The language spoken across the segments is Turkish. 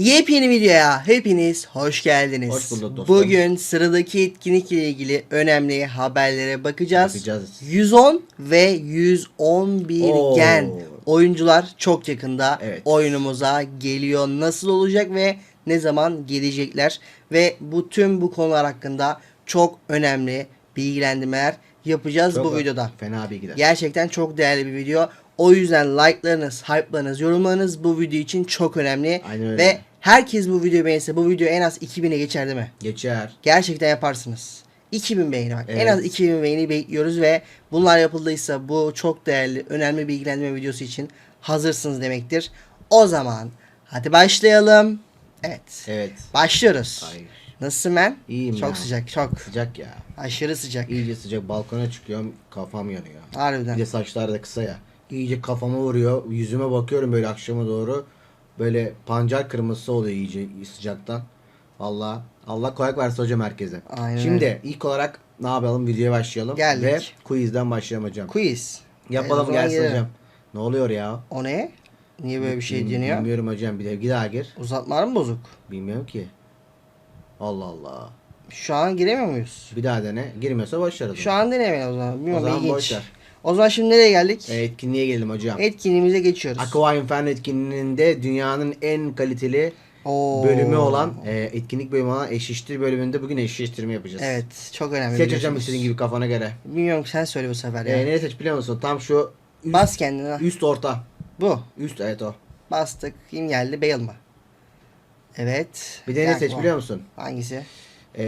Yepyeni videoya hepiniz hoş geldiniz. Hoş bulduk dostum. Bugün sıradaki etkinlikle ilgili önemli haberlere bakacağız. Bakacağız. 110 ve 111 Oo. gen oyuncular çok yakında Evet. oyunumuza geliyor. Nasıl olacak ve ne zaman gelecekler ve bu tüm bu konular hakkında çok önemli bilgilendirmeler yapacağız Çok bu videoda. Fena bilgiler. Gerçekten çok değerli bir video. O yüzden like'larınız, hype'larınız, yorumlarınız bu video için çok önemli. Aynen öyle. Ve herkes bu videoyu beğenirse bu video en az 2000'e geçer değil mi? Geçer. Gerçekten yaparsınız. 2000 beğeni bak. En Evet. az 2000 beğeni bekliyoruz ve bunlar yapıldıysa bu çok değerli, önemli bilgilendirme videosu için hazırsınız demektir. O zaman hadi başlayalım. Evet. Evet. Başlıyoruz. Hayır. Nasılsın ben? İyiyim Çok ya. sıcak, çok. Sıcak ya. Aşırı sıcak. İyice sıcak. Balkona çıkıyorum. Kafam yanıyor. Harbiden. Bir de saçlar da kısa ya. İyice kafama vuruyor. Yüzüme bakıyorum böyle akşama doğru. Böyle pancar kırmızısı oluyor iyice sıcaktan. Valla Allah koyak versin hocam herkese. Aynen Şimdi öyle. ilk olarak ne yapalım? Videoya başlayalım. Geldik. Ve quizden başlayalım hocam. Quiz. Yapalım zaman gelsin gelelim. hocam. Ne oluyor ya? O ne? Niye böyle bir şey deniyor? Bilmiyorum hocam. Bir de bir daha gir. Uzatmalar mı bozuk? Bilmiyorum ki. Allah Allah. Şu an giremiyor muyuz? Bir daha dene. Girmiyorsa başlarız. Şu an denemeyin o zaman. Bilmiyorum O zaman ilginç. O zaman şimdi nereye geldik? E, etkinliğe gelelim hocam. Etkinliğimize geçiyoruz. Aquarium Fen etkinliğinde dünyanın en kaliteli Oo. bölümü olan e, etkinlik bölümü olan eşleştir bölümünde bugün eşleştirme yapacağız. Evet çok önemli. Seç hocam biliyorsunuz. istediğin gibi kafana göre. Bilmiyorum sen söyle bu sefer ya. E, nereye seç biliyor musun? Tam şu üst, Bas kendine. üst orta. Bu. Üst evet o. Bastık. Kim geldi? Bale mı? Evet. Bir de ne Gel, seç bu. biliyor musun? Hangisi? E,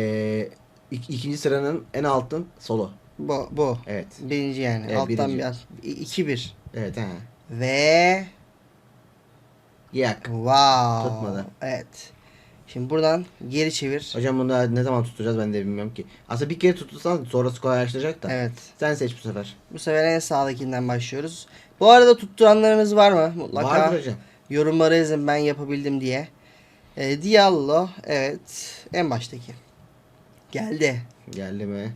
ik- ikinci sıranın en altın solo. Bu. Bu. Evet. Birinci yani. Evet, Alttan birinci. biraz. 2-1. Evet he. Ve Yak. wow. Tutmadı. Evet. Şimdi buradan geri çevir. Hocam bunu ne zaman tutacağız ben de bilmiyorum ki. Aslında bir kere tutursan sonrası kolaylaştıracak da. Evet. Sen seç bu sefer. Bu sefer en sağdakinden başlıyoruz. Bu arada tutturanlarınız var mı? Mutlaka Vardır hocam. yorumlara yazın ben yapabildim diye. E, Diallo evet en baştaki. Geldi. Geldi mi?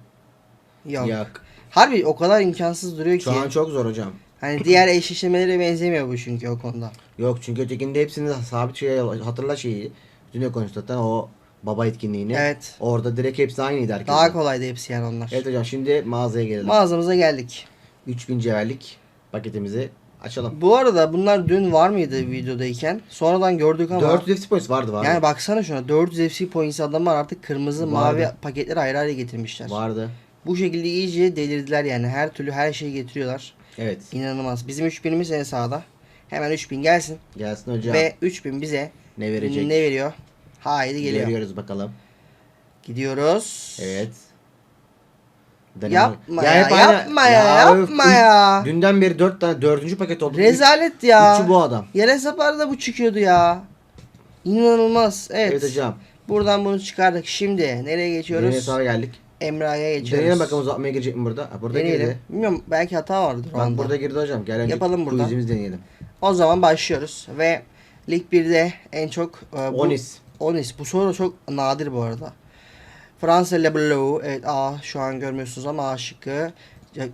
Yok. Yok. Harbi o kadar imkansız duruyor ki. Şu an çok zor hocam. Hani diğer eşleşmelere benzemiyor bu çünkü o konuda. Yok çünkü ötekinde hepsini sabit şey hatırla şeyi. Dünya konuştuktan o baba etkinliğini. Evet. Orada direkt hepsi aynıydı herkes. Daha kolaydı hepsi yani onlar. Evet hocam şimdi mağazaya gelelim. Mağazamıza geldik. 3000 cevherlik paketimizi açalım. Bu arada bunlar dün var mıydı videodayken? Sonradan gördük ama. 400 FC points vardı vardı. Yani baksana şuna 400 FC points adamlar artık kırmızı Vardı. mavi paketleri ayrı ayrı getirmişler. Vardı. Bu şekilde iyice delirdiler yani. Her türlü her şeyi getiriyorlar. Evet. İnanılmaz. Bizim 3000'imiz en sağda. Hemen 3000 gelsin. Gelsin hocam. Ve 3000 bize ne verecek? ne veriyor? Haydi geliyor. Görüyoruz bakalım. Gidiyoruz. Evet. Yapma ya, aynı- yapma ya, yapma üç- ya. Dünden beri 4 tane 4. paket oldu. Rezalet ya. Üçü bu adam. Yer hesaplarda da bu çıkıyordu ya. İnanılmaz. Evet. Evet, hocam. Buradan bunu çıkardık. Şimdi nereye geçiyoruz? hesaba geldik. Emrah'ya geçiyoruz. Deneyelim bakalım uzatmaya girecek mi burada? Ha, burada Deneyelim. girdi. Bilmiyorum belki hata vardır Bak anda. burada girdi hocam. Gel önce Yapalım burada. quizimizi deneyelim. O zaman başlıyoruz ve Lig 1'de en çok e, bu, Onis. Onis. Bu soru çok nadir bu arada. Fransa Le Bleu. Evet A şu an görmüyorsunuz ama A şıkkı.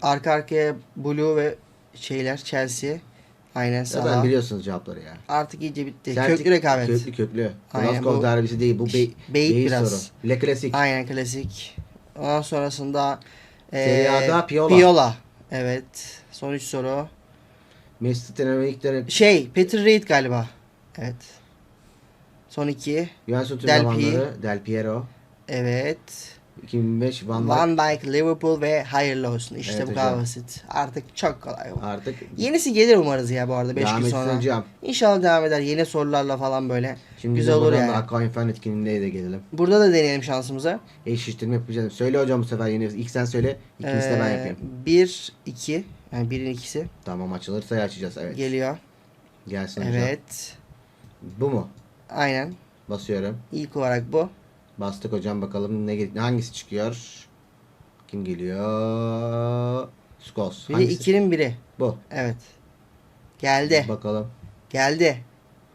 Arka arkaya Blue ve şeyler Chelsea. Aynen Zaten Salah. biliyorsunuz cevapları ya. Artık iyice bitti. Celtic- köklü rekabet. Köklü köklü. Aynen, Glasgow bu- derbisi değil. Bu bey, Beyit beyit biraz. soru. Le Classic. Aynen klasik. Ondan sonrasında Serie A'da Piola. Piola. Evet. Son üç soru. Manchester United'in Şey Peter Reid galiba. Evet. Son iki. Juventus'un Del Del Piero. Evet. 2005 Van Dijk. Van Dijk, Liverpool ve hayırlı olsun. İşte Evet bu kadar hocam. basit. Artık çok kolay. bu. Artık Yenisi gelir umarız ya bu arada 5 devam gün sonra. hocam. İnşallah devam eder. Yeni sorularla falan böyle. Şimdi Güzel olur yani. Aquarium Fen etkinliğine de gelelim. Burada da deneyelim şansımıza. Eşleştirme yapacağız. Söyle hocam bu sefer yeni. İlk sen söyle. İkincisi de ben Ee, yapayım. 1, 2. Yani birin ikisi Tamam açılırsa açacağız. Evet. geliyor. Gelsin hocam. Evet. Bu mu? Aynen. Basıyorum. İlk olarak bu. Bastık hocam bakalım ne hangisi çıkıyor? Kim geliyor? Skos. Bir de Hangisi? ikinin biri. Bu. Evet. Geldi. Bakalım. Geldi.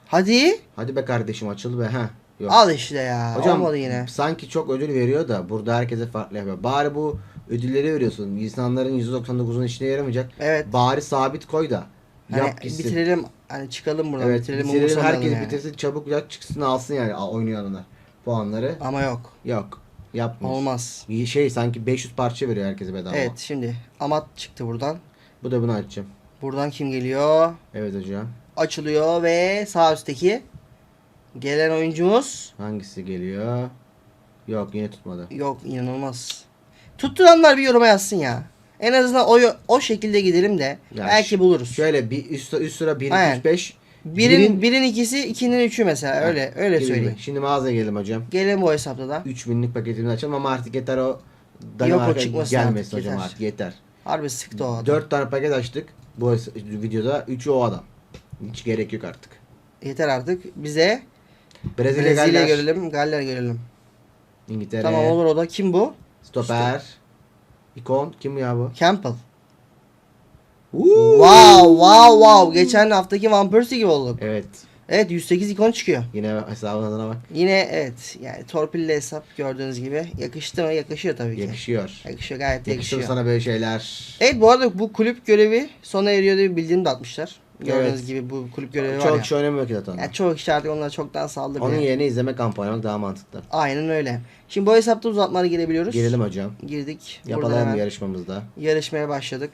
Hadi. Hadi be kardeşim açıl be. Ha. Yok. Al işte ya. Hocam Olmadı yine. sanki çok ödül veriyor da burada herkese farklı yapıyor. Bari bu ödülleri veriyorsun. İnsanların %99'un işine yaramayacak. Evet. Bari sabit koy da. Hani Yap gitsin. bitirelim Hani çıkalım buradan Evet, bitirelim bitirelim, herkes yani. bitirsin çabuk ya çıksın alsın yani oynayanlar puanları. Ama yok. Yok. Yapmıyor. Olmaz. Bir Şey sanki 500 parça veriyor herkese bedava. Evet şimdi Amat çıktı buradan. Bu da bunu açacağım. Buradan kim geliyor? Evet hocam. Açılıyor ve sağ üstteki gelen oyuncumuz Hangisi geliyor? Yok yine tutmadı. yok inanılmaz. Tutturanlar bir yoruma yazsın ya. En azından o o şekilde gidelim de Ya belki buluruz. Şöyle bir üst, üst sıra 1 Aynen. 2 3 5 birin, birin ikisi, ikinin üçü mesela Ha, öyle öyle gibi. söyleyeyim. Şimdi mağazaya gelelim hocam. Gelelim o hesapta da. 3000'lik paketimizi açalım ama artık yeter o Danimarka gelmesin artık, hocam yeter. artık yeter. Harbi sıktı o adam. 4 tane paket açtık bu videoda. 3'ü o adam. Hiç gerek yok artık. Yeter artık. Bize Brezilya, Brezilya Galler, görelim, Galler görelim. İngiltere, Tamam olur o da. Kim bu? stoper, ikon. Kim ya bu? Campbell. Wow wow wow. Geçen haftaki Van Persie gibi olduk. Evet. Evet 108 ikon çıkıyor. Yine hesabın adına bak. Yine evet yani torpilli hesap gördüğünüz gibi. Yakıştı mı? Yakışıyor tabii ki. Yakışıyor. Yakışıyor gayet Yakışır yakışıyor. sana böyle şeyler. Evet bu arada bu kulüp görevi sona eriyor diye bir bildirim de atmışlar. Gördüğünüz Evet. gibi bu kulüp görevi var Çok ya. kişi oynamıyor ki zaten. Yani çoğu kişi artık onlara çoktan saldı Onun bile. yerine izleme kampanya daha mantıklı. Aynen öyle. Şimdi bu hesapta uzatmalara girebiliyoruz. Girelim hocam. Girdik. Buradan Yapalım hemen yarışmamızda. yarışmaya başladık.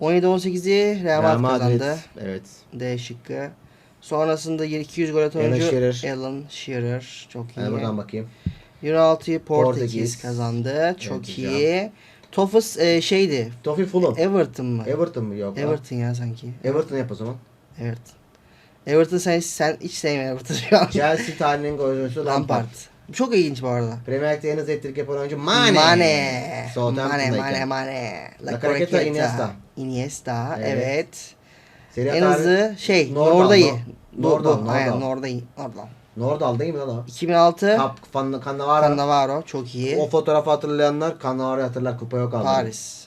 17-18'i Real Madrid kazandı. Evet. D şıkkı. Sonrasında 200 gol atan oyuncu Shearer. Alan Shearer. Çok iyi. Hadi buradan bakayım. 26'yı Portekiz, Portekiz. kazandı. Çok Evet iyi. Toffus e, şeydi. Tofi Fulham. Everton mı? Everton mı? Yok. Everton ya sanki. Everton yap o zaman. Everton. Everton sen, sen hiç sevmiyorsun Everton şu an. Chelsea tarihinin golcüsü Lampard. Lampard. Çok ilginç bu arada. Premier Lig'de en hızlı hat yapan oyuncu Mane. Mane. Mane. Mane, Mane. La Croqueta, Iniesta. Iniesta, Evet. evet. Serie En hızlı şey, Nordal, Norda'yı. Nordal. Nordal. Aynen, Norda'yı. Nordal. Nordal değil mi lan o? 2006 Kap, Fan, Cannavaro. Cannavaro çok iyi. O fotoğrafı hatırlayanlar Cannavaro'yu hatırlar. Kupa yok aldı. Paris.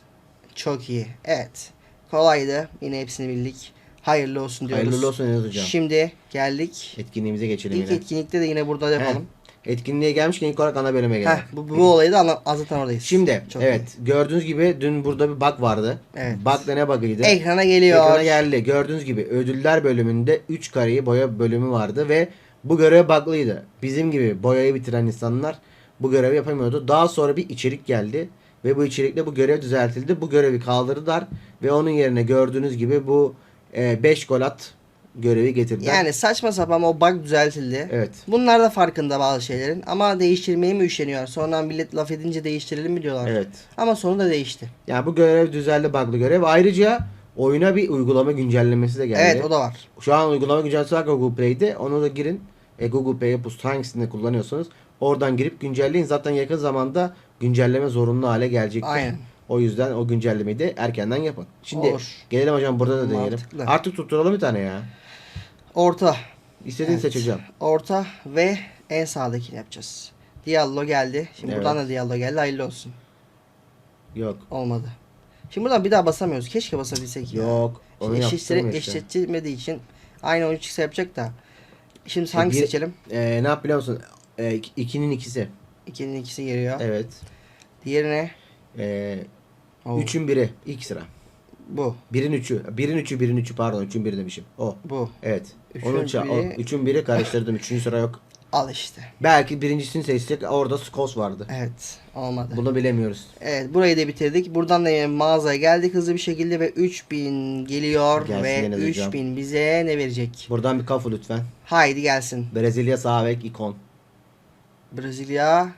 Çok iyi. Evet. Kolaydı. Yine hepsini bildik. Hayırlı olsun diyoruz. Hayırlı olsun Enes hocam. Şimdi geldik. Etkinliğimize geçelim İlk yine. etkinlikte de yine burada yapalım. Etkinliğe gelmişken ilk olarak ana bölüme gelelim. Heh, bu, bu olayı da anla- oradayız. Şimdi Çok evet gördüğünüz gibi dün burada bir bug vardı. Evet. Bug da ne bug'ıydı? iyi. Ekrana geliyor. Ekrana geldi. Gördüğünüz gibi ödüller bölümünde 3 kareyi boya bölümü vardı ve bu görev bug'lıydı. Bizim gibi boyayı bitiren insanlar bu görevi yapamıyordu. Daha sonra bir içerik geldi ve bu içerikle bu görev düzeltildi. Bu görevi kaldırdılar ve onun yerine gördüğünüz gibi bu 5 gol at görevi getirdiler. Yani saçma sapan o bug düzeltildi. evet. Bunlar da farkında bazı şeylerin. Ama değiştirmeyi mi üşeniyor? Sonra millet laf edince değiştirelim mi diyorlar. Evet. Ama sonunda değişti. Yani bu görev düzeldi bug'lı görev. Ayrıca oyuna bir uygulama güncellemesi de geldi. Evet o da var. Şu an uygulama güncellemesi var Google Play'de. Onu da girin. E, Google Play'e Post hangisini kullanıyorsanız oradan girip güncelleyin. Zaten yakın zamanda güncelleme zorunlu hale gelecektir. Aynen. O yüzden o güncellemeyi de erkenden yapın. Şimdi Olur. gelelim hocam burada da deneyelim. Mantıklı. Artık tutturalım bir tane ya. Orta. İstediğini Evet. seç hocam. Orta ve en sağdakini yapacağız. Diallo geldi. Şimdi Evet. buradan da Diallo geldi. Hayırlı olsun. Yok. Olmadı. Şimdi buradan bir daha basamıyoruz. Keşke basabilsek ya. Yok. Onu eşleştire, işte. eşleştirmediği için aynı oyuncu çıksa yapacak da. Şimdi İşte hangi bir- seçelim? E, ne yap biliyor musun? E, ik- ikinin ikisi. İkinin ikisi geliyor. Evet. Diğerine E, o, üçün biri. ilk sıra. bu. Birin üçü. Birin üçü, birin üçü pardon. Üçün biri demişim. O. Bu. Evet. Üçün Onun biri- üçün biri karıştırdım. Üçüncü sıra yok. Al işte. Belki birincisini seçsek orada Skos vardı. Evet. Olmadı. Bunu bilemiyoruz. Evet burayı da bitirdik. Buradan da mağazaya geldik hızlı bir şekilde ve 3000 geliyor Gelsin ve Deniz hocam. 3000 bize ne verecek? Buradan bir kafu lütfen. Haydi gelsin. Brezilya sağ bek ikon. Brezilya.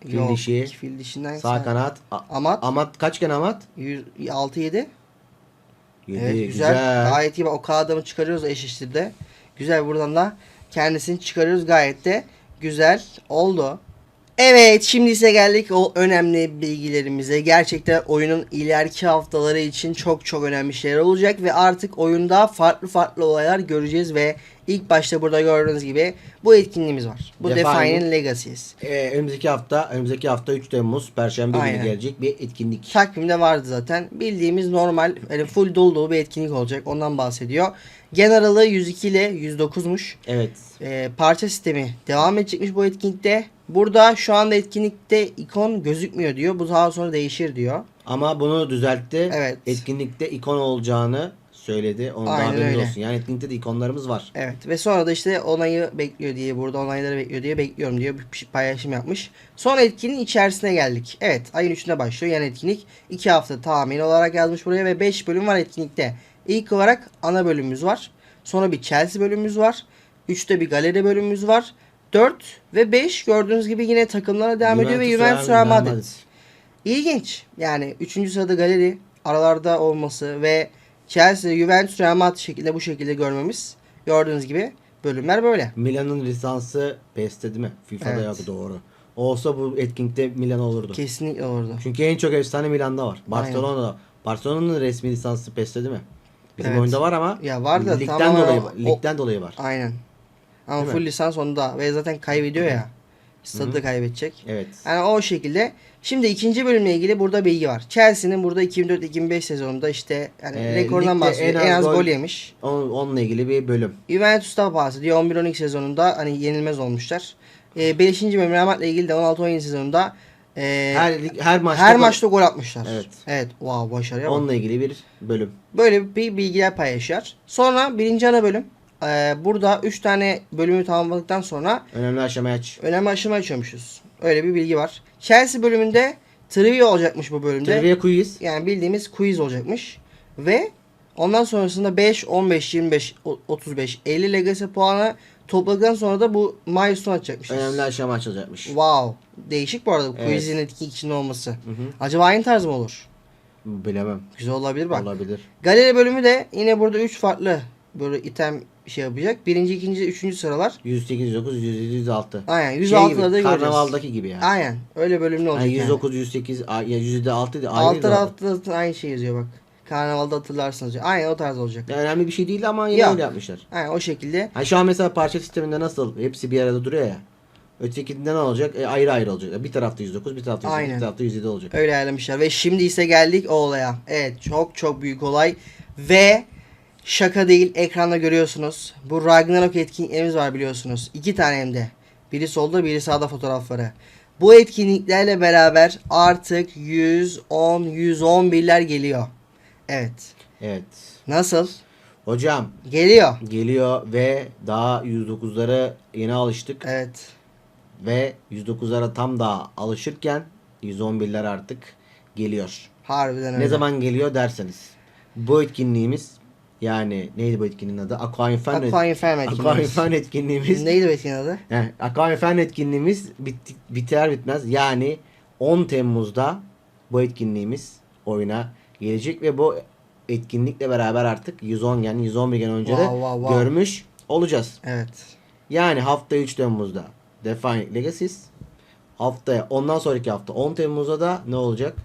Fil Yok. dişi. Fil dişinden Sağ kanat. A- Amat. Amat kaç gen Amat? 6 7. Yedi. Evet güzel. güzel. Gayet iyi. O kağıdımı çıkarıyoruz eşleştirde. Güzel buradan da kendisini çıkarıyoruz. Gayet de güzel oldu. Evet şimdi ise geldik o önemli bilgilerimize. Gerçekten oyunun ileriki haftaları için çok çok önemli şeyler olacak ve artık oyunda farklı farklı olaylar göreceğiz ve ilk başta burada gördüğünüz gibi bu etkinliğimiz var. Bu Defining- Legacies. Ee, önümüzdeki hafta önümüzdeki hafta 3 Temmuz Perşembe günü gelecek bir etkinlik. Takvimde vardı zaten. Bildiğimiz normal yani full dolu dolu bir etkinlik olacak. Ondan bahsediyor. Generalı 102 ile 109'muş. Evet. Ee, parça sistemi devam edecekmiş bu etkinlikte. Burada şu anda etkinlikte ikon gözükmüyor diyor. Bu daha sonra değişir diyor. Ama bunu düzeltti. Evet. Etkinlikte ikon olacağını söyledi. Onun Aynen haberiniz öyle. olsun. Yani etkinlikte de ikonlarımız var. Evet ve sonra da işte onayı bekliyor diye burada onayları bekliyor diye bekliyorum diye bir şey- paylaşım yapmış. Son etkinliğin içerisine geldik. Evet ayın 3'ünde başlıyor yan etkinlik. 2 hafta tahmin olarak yazmış buraya ve 5 bölüm var etkinlikte. İlk olarak ana bölümümüz var. Sonra bir Chelsea bölümümüz var. 3'te bir galeri bölümümüz var. 4 ve 5 gördüğünüz gibi yine takımlara devam ediyor ve Juventus Real Madrid. İlginç. Yani 3. sırada galeri aralarda olması ve Chelsea, Juventus, Real Madrid şekilde bu şekilde görmemiz. Gördüğünüz gibi bölümler böyle. Milan'ın lisansı PES'te değil mi? FIFA'da Evet. yok doğru. Olsa bu etkinlikte Milan olurdu. Kesinlikle orada. Çünkü en çok efsane Milan'da var. Barcelona'da. Barcelona'nın resmi lisansı PES'te değil mi? Bizim Evet. oyunda var ama Ya var da ligden tamamen dolayı var. Ligden dolayı var. Aynen. Ama Değil mi? full lisans onda ve zaten kaybediyor ya. Stadı da kaybedecek. Evet. Yani o şekilde. Şimdi ikinci bölümle ilgili burada bilgi var. Chelsea'nin burada 2004-2005 sezonunda işte yani Ee, rekorundan ligde bahsediyor. en az gol- yemiş. On- Onunla ilgili bir bölüm. Juventus'ta bahsediyor. 11-12 sezonunda hani yenilmez olmuşlar. 5. bölüm Madrid'le ilgili de 16-17 sezonunda e, Her lig- her maçta her gol- maçta gol atmışlar. Evet. Evet. Wow başarıya bak. onunla ilgili bir bölüm. Böyle bir bilgiler paylaşıyor. Sonra birinci ana bölüm. Ee, burada 3 tane bölümü tamamladıktan sonra Önemli aşamaya aç. önemli aşama açıyormuşuz. Öyle bir bilgi var. Chelsea bölümünde trivia olacakmış bu bölümde. Trivia quiz. Yani bildiğimiz quiz olacakmış. Ve ondan sonrasında 5, 15, 25, o- 35, 50 legacy puanı topladıktan sonra da bu milestone açacakmışız. Önemli aşama açılacakmış. Wow. Değişik bu arada bu Evet. quizin etki içinde olması. Hı hı. Acaba aynı tarz mı olur? Bilemem. Güzel olabilir bak. Olabilir. Galeri bölümü de yine burada 3 farklı böyle item şey yapacak. Birinci, ikinci, üçüncü sıralar. 108, 109, 107, 106. Aynen. Şey 106'ları gibi, da göreceğiz. Karnavaldaki gibi yani. Aynen. Öyle bölümlü olacak Yani yani. 109, 108, a- ya 107, 6 ayrı Altları altta da aynı şey yazıyor bak. Karnavalda hatırlarsınız. Aynen o tarz olacak. Yani önemli bir şey değil ama yine Ya. öyle yapmışlar. Aynen o şekilde. Hani şu an mesela parça sisteminde nasıl hepsi bir arada duruyor ya. Ötekinde ne olacak? E, ayrı ayrı olacak. Bir tarafta 109, bir tarafta 108, Aynen. bir tarafta 107 olacak. Öyle ayarlamışlar. Ve şimdi ise geldik o olaya. Evet çok çok büyük olay. Ve şaka değil ekranda görüyorsunuz. Bu Ragnarok etkinliklerimiz var biliyorsunuz. İki tane hem de. Biri solda biri sağda fotoğrafları. Bu etkinliklerle beraber artık 110, 111'ler geliyor. Evet. Evet. Nasıl? Hocam Geliyor. geliyor ve daha 109'lara yeni alıştık. Evet. Ve 109'lara tam daha alışırken 111'ler artık geliyor. Harbiden öyle. Ne zaman geliyor derseniz. Bu etkinliğimiz yani neydi bu etkinliğin adı? Aqua Inferno. Aqua Inferno Aqua etkinliğimiz. Inferno etkinliğimiz. Neydi bu etkinliğin adı? Heh, Aqua Inferno etkinliğimiz bitti, biter bitmez yani 10 Temmuz'da bu etkinliğimiz oyuna gelecek ve bu etkinlikle beraber artık 110 yani 111 gen önce de wow, wow. görmüş olacağız. Evet. Yani hafta 3 Temmuz'da Defiant Legacies. Haftaya ondan sonraki hafta 10 Temmuz'da da ne olacak?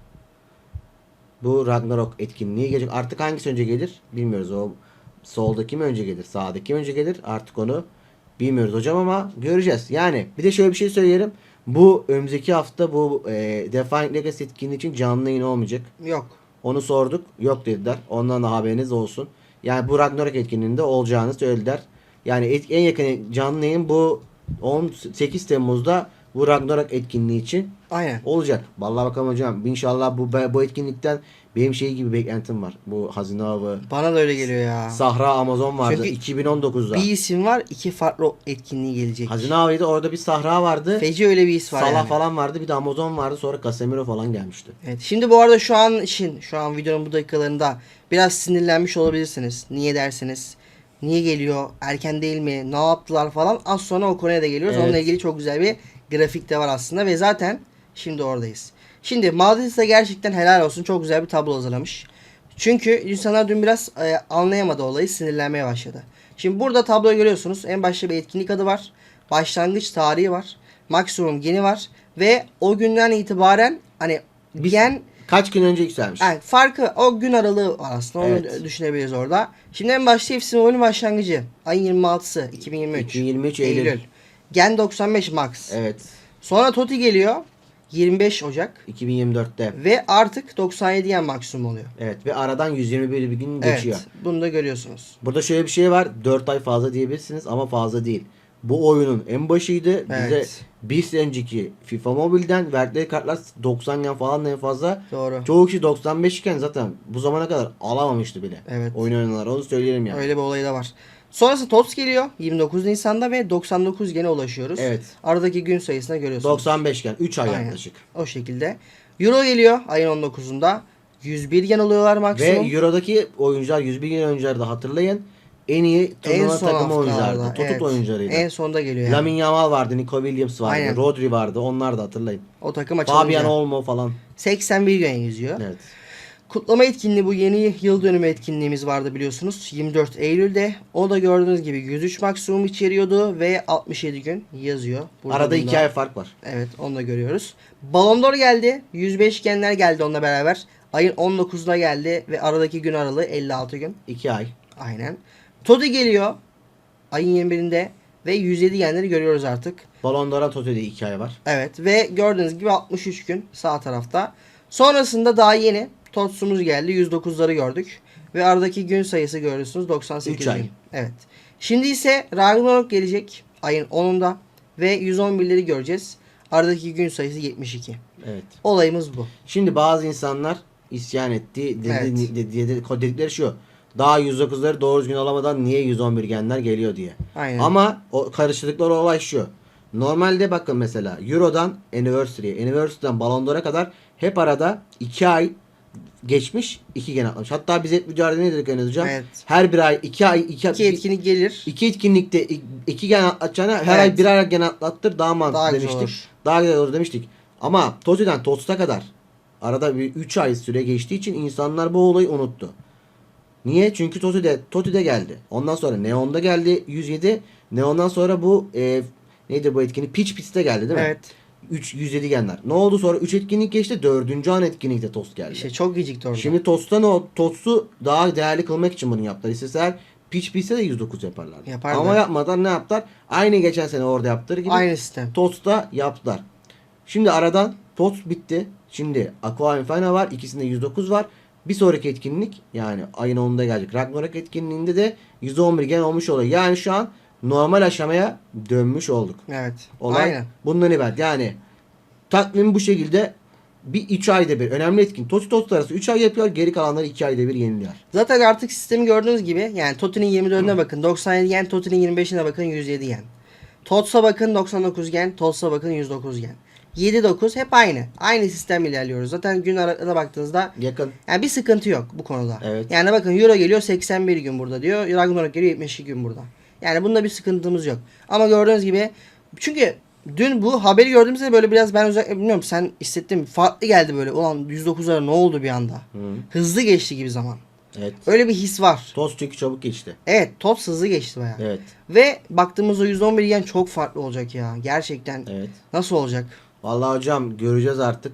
Bu Ragnarok etkinliği gelecek. Artık hangisi önce gelir bilmiyoruz. O soldaki mi önce gelir, sağdaki mi önce gelir? Artık onu bilmiyoruz hocam ama göreceğiz. Yani bir de şöyle bir şey söyleyelim. Bu önümüzdeki hafta bu e, Defiant Legacy etkinliği için canlı yayın olmayacak. Yok. Onu sorduk. Yok dediler. Ondan da haberiniz olsun. Yani bu Ragnarok etkinliğinde olacağını söylediler. Yani et- en yakın canlı yayın bu 18 Temmuz'da bu Ragnarok etkinliği için Aynen. olacak. Vallahi bakalım hocam. İnşallah bu bu etkinlikten benim şey gibi beklentim var. Bu Hazine Avı, Bana da öyle geliyor ya. Sahra Amazon vardı Çünkü 2019'da. Bir isim var. iki farklı etkinliği gelecek. Hazine Avı'ydı. Orada bir Sahra vardı. Feci öyle bir his var Salah yani. falan vardı. Bir de Amazon vardı. Sonra Casemiro falan gelmişti. Evet. Şimdi bu arada şu an için şu an videonun bu dakikalarında biraz sinirlenmiş olabilirsiniz. Niye dersiniz? Niye geliyor? Erken değil mi? Ne yaptılar falan. Az sonra o konuya da geliyoruz. Evet. Onunla ilgili çok güzel bir grafik de var aslında ve zaten şimdi oradayız. Şimdi Madrid ise gerçekten helal olsun. Çok güzel bir tablo hazırlamış. Çünkü insanlar dün biraz e, anlayamadı olayı. Sinirlenmeye başladı. Şimdi burada tabloyu görüyorsunuz. En başta bir etkinlik adı var. Başlangıç tarihi var. Maksimum geni var. Ve o günden itibaren hani Biz- gen Kaç gün önce yükselmiş. yani farkı o gün aralığı var aslında. Onu Evet. düşünebiliriz orada. Şimdi en başta FC Mobile'in başlangıcı. Ayın 26'sı 2023. 2023 Eylül. Gen 95 Max. Evet. Sonra Toti geliyor. 25 Ocak. 2024'te. Ve artık 97 yen maksimum oluyor. Evet ve aradan 121 bir gün Evet. geçiyor. Bunu da görüyorsunuz. Burada şöyle bir şey var. 4 ay fazla diyebilirsiniz ama fazla değil. bu oyunun en başıydı. Bize Evet. bir sene önceki FIFA Mobile'den verdikleri kartlar 90 gen falan en fazla. Doğru. Çoğu kişi 95 iken zaten bu zamana kadar alamamıştı bile. Evet. Oyun oynayanlar onu söyleyelim yani. Öyle bir olayı da var. Sonrası TOTS geliyor 29 Nisan'da ve 99 gene ulaşıyoruz. Evet. Aradaki gün sayısına görüyorsunuz. 95 gen 3 ay Aynen. yaklaşık. O şekilde. Euro geliyor ayın 19'unda. 101 gen alıyorlar Ve maksimum. Euro'daki oyuncular 101 gen oyuncuları da hatırlayın. En iyi en turnuva son takımı oyunculardı. Totut evet. oyuncularıydı. En sonda geliyor yani. Lamine Yamal vardı, Nico Williams vardı, Aynen. Rodri vardı. Onlar da hatırlayın. O takım açılınca. Fabian Olmo falan. 81 gen yüzüyor. Evet. Kutlama etkinliği bu yeni yıl dönümü etkinliğimiz vardı biliyorsunuz. 24 Eylül'de. O da gördüğünüz gibi 103 maksimum içeriyordu ve 67 gün yazıyor. Burada Arada bunda- 2 ay fark var. Evet onu da görüyoruz. Ballon d'Or geldi. 105 genler geldi onunla beraber. Ayın 19'una geldi ve aradaki gün aralığı 56 gün. 2 ay. Aynen. Todi geliyor. Ayın 21'inde ve 107 genleri görüyoruz artık. Ballon d'Or'a Toto'da 2 ay var. Evet ve gördüğünüz gibi 63 gün sağ tarafta. Sonrasında daha yeni Tots'umuz geldi. 109'ları gördük. Ve aradaki gün sayısı görüyorsunuz 98 Üç ay. gün. Evet. Şimdi ise Ragnarok gelecek ayın 10'unda ve 111'leri göreceğiz. Aradaki gün sayısı 72. Evet. Olayımız bu. Şimdi bazı insanlar isyan etti. Dedi, Evet. dedi, dedi, dedikleri şu. Daha 109'ları doğru düzgün alamadan niye 111 genler geliyor diye. Aynen. Ama o karıştırdıkları olay şu. Normalde bakın mesela Euro'dan Anniversary'e, Anniversary'den Ballon d'Or'a kadar hep arada 2 ay geçmiş 2 gen atlamış. Hatta biz hep mücadelede ne dedik Enes hocam? Evet. Her bir ay 2 ay 2 İki etkinlik gelir. İki etkinlikte 2 gen atlatacağına her Evet. ay birer gen atlattır daha mantıklı Daha demiştik. olur. Daha güzel olur demiştik. Ama Toti'den Tots'a kadar arada bir 3 ay süre geçtiği için insanlar bu olayı unuttu. Niye? Çünkü Toti'de Toti'de geldi. Ondan sonra Neon'da geldi 107. Neon'dan sonra bu e, neydi bu etkinlik? Pitch Pits'te geldi değil mi? Evet. 3 107 genler. Ne oldu sonra? 3 etkinlik geçti. 4. an etkinlikte Tost geldi. İşte çok gecikti orada. Şimdi Tost'ta ne o? Tost'u daha değerli kılmak için bunu yaptılar. İsteseler Pitch Pits'e de 109 yaparlar. Yaparlar. Ama yapmadan ne yaptılar? Aynı geçen sene orada yaptığı gibi Aynı sistem. Tost'ta yaptılar. Şimdi aradan Tost bitti. Şimdi Aqua Inferno var. İkisinde 109 var. Bir sonraki etkinlik yani ayın 10'unda gelecek. Ragnarok etkinliğinde de 111 gen olmuş oluyor. Yani şu an normal aşamaya dönmüş olduk. Evet. Olay Aynen. bundan ibaret. Yani takvim bu şekilde bir 3 ayda bir önemli etkin. Tost Tost arası 3 ay yapıyor. Geri kalanları 2 ayda bir yeniliyor. Zaten artık sistemi gördüğünüz gibi yani Toti'nin 24'üne bakın 97 yen, Toti'nin 25'ine bakın 107 yen. Tots'a bakın 99 gen, Tots'a bakın 109 gen. 7-9 hep aynı. Aynı sistem ilerliyoruz. Zaten gün aralıklarına baktığınızda Yakın. yani bir sıkıntı yok bu konuda. Evet. Yani bakın Euro geliyor 81 gün burada diyor. Ragnarok geliyor 72 gün burada. Yani bunda bir sıkıntımız yok. Ama gördüğünüz gibi çünkü dün bu haberi gördüğümüzde böyle biraz ben özellikle bilmiyorum sen hissettin mi? Farklı geldi böyle. Ulan 109'lara ne oldu bir anda? Hı. Hızlı geçti gibi zaman. Evet. Öyle bir his var. Tost çünkü çabuk geçti. Evet top hızlı geçti bayağı. Evet. Ve baktığımızda 111 yen çok farklı olacak ya. Gerçekten Evet. nasıl olacak? Vallahi hocam göreceğiz artık.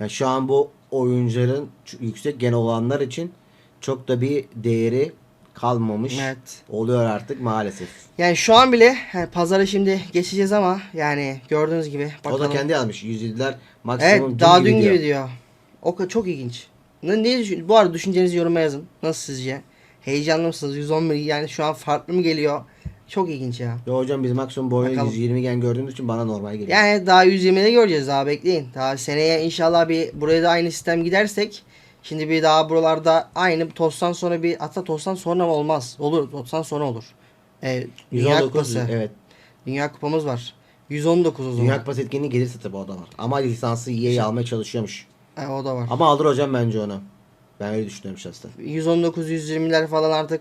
Yani şu an bu oyuncuların yüksek gen olanlar için çok da bir değeri kalmamış. Evet. Oluyor artık maalesef. Yani şu an bile yani pazara şimdi geçeceğiz ama yani gördüğünüz gibi bakalım. O da kendi yazmış. 107'ler maksimum Evet dün daha gibi dün diyor. gibi diyor. O kadar çok ilginç. Ne, ne düşün- bu arada düşüncenizi yoruma yazın. Nasıl sizce? Heyecanlı mısınız? 111 yani şu an farklı mı geliyor? Çok ilginç ya. Ya hocam biz maksimum boyu Bakalım. 120 gen gördüğümüz için bana normal geliyor. Yani daha 120'de göreceğiz daha bekleyin. Daha seneye inşallah bir buraya da aynı sistem gidersek şimdi bir daha buralarda aynı TOS'tan sonra bir hatta TOS'tan sonra olmaz? Olur. TOS'tan sonra olur. Ee, Dünya 119 Kupası. evet. Dünya Kupamız var. 119 o zaman. Dünya Kupası etkinliği gelirse tabii o da var. Ama lisansı EA almaya çalışıyormuş. Ee, o da var. Ama alır hocam bence onu. Ben öyle düşünüyorum şahsen. 119 120'ler falan artık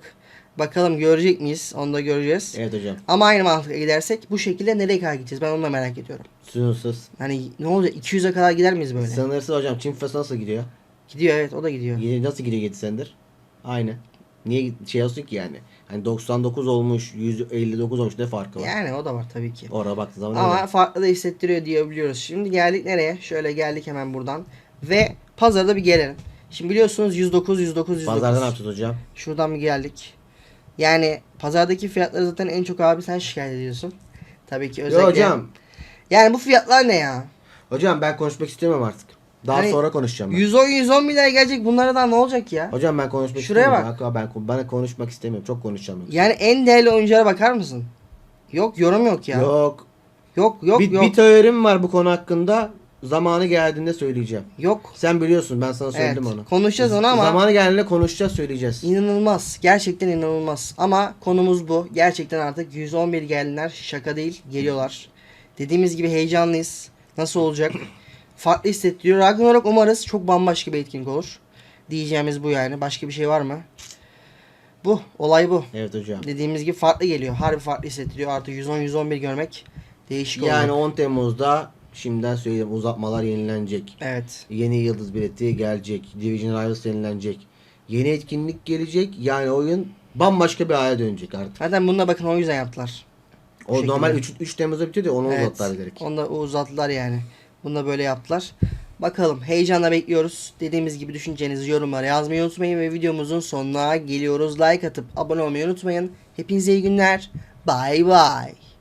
bakalım görecek miyiz? Onu da göreceğiz. Evet hocam. Ama aynı mantıkla gidersek bu şekilde nereye kadar gideceğiz? Ben onu da merak ediyorum. Sınırsız. Hani ne olacak? 200'e kadar gider miyiz böyle? Sınırsız hocam. Çin FIFA'sı nasıl gidiyor? Gidiyor evet o da gidiyor. Nasıl gidiyor 7 senedir? Aynı. Niye şey olsun ki yani? Hani 99 olmuş, 159 olmuş ne farkı var? Yani o da var tabii ki. Oraya baktığı zaman Ama öyle. farklı da hissettiriyor diyebiliyoruz. Şimdi geldik nereye? Şöyle geldik hemen buradan. Ve pazarda bir gelelim. Şimdi biliyorsunuz 109 109 109. Pazarda ne yapacağız hocam? Şuradan bir geldik. Yani pazardaki fiyatları zaten en çok abi sen şikayet ediyorsun. Tabii ki özellikle. Yo hocam. Yani bu fiyatlar ne ya? Hocam ben konuşmak istemiyorum artık. Daha Hani sonra konuşacağım ben. 110 110 bin lira gelecek bunlara da ne olacak ya? Hocam ben konuşmak Şuraya istemiyorum. Bak. Ben, bana konuşmak istemiyorum. Çok konuşacağım. yoksa. Yani en değerli oyunculara bakar mısın? Yok yorum yok ya. Yok Yok. yok bir, yok. bir teorim var bu konu hakkında. Zamanı geldiğinde söyleyeceğim. yok. Sen biliyorsun ben sana Evet. söyledim onu. Konuşacağız onu ama Zamanı geldiğinde konuşacağız söyleyeceğiz. inanılmaz. Gerçekten inanılmaz. Ama konumuz bu. Gerçekten artık 111 geldiler. Şaka değil. Geliyorlar. Dediğimiz gibi heyecanlıyız. Nasıl olacak? Farklı hissettiriyor. Ragnarok umarız çok bambaşka bir etkinlik olur. Diyeceğimiz bu yani. Başka bir şey var mı? Bu. Olay bu. Evet hocam. Dediğimiz gibi farklı geliyor. Harbi farklı hissettiriyor. Artı 110-111 görmek değişik oluyor. Yani 10 Temmuz'da şimdiden söyleyeyim uzatmalar yenilenecek. Evet. Yeni yıldız bileti gelecek. Division Rivals yenilenecek. Yeni etkinlik gelecek. Yani oyun bambaşka bir hale dönecek artık. Zaten bununla bakın o yüzden yaptılar. O şekilde. normal 3, 3 Temmuz'da bitiyor ya onu Evet. uzattılar bilerek. Onu da uzattılar yani. Bunu da böyle yaptılar. Bakalım heyecanla bekliyoruz. Dediğimiz gibi düşüncenizi yorumlara yazmayı unutmayın ve videomuzun sonuna geliyoruz. Like atıp abone olmayı unutmayın. Hepinize iyi günler. Bay bay.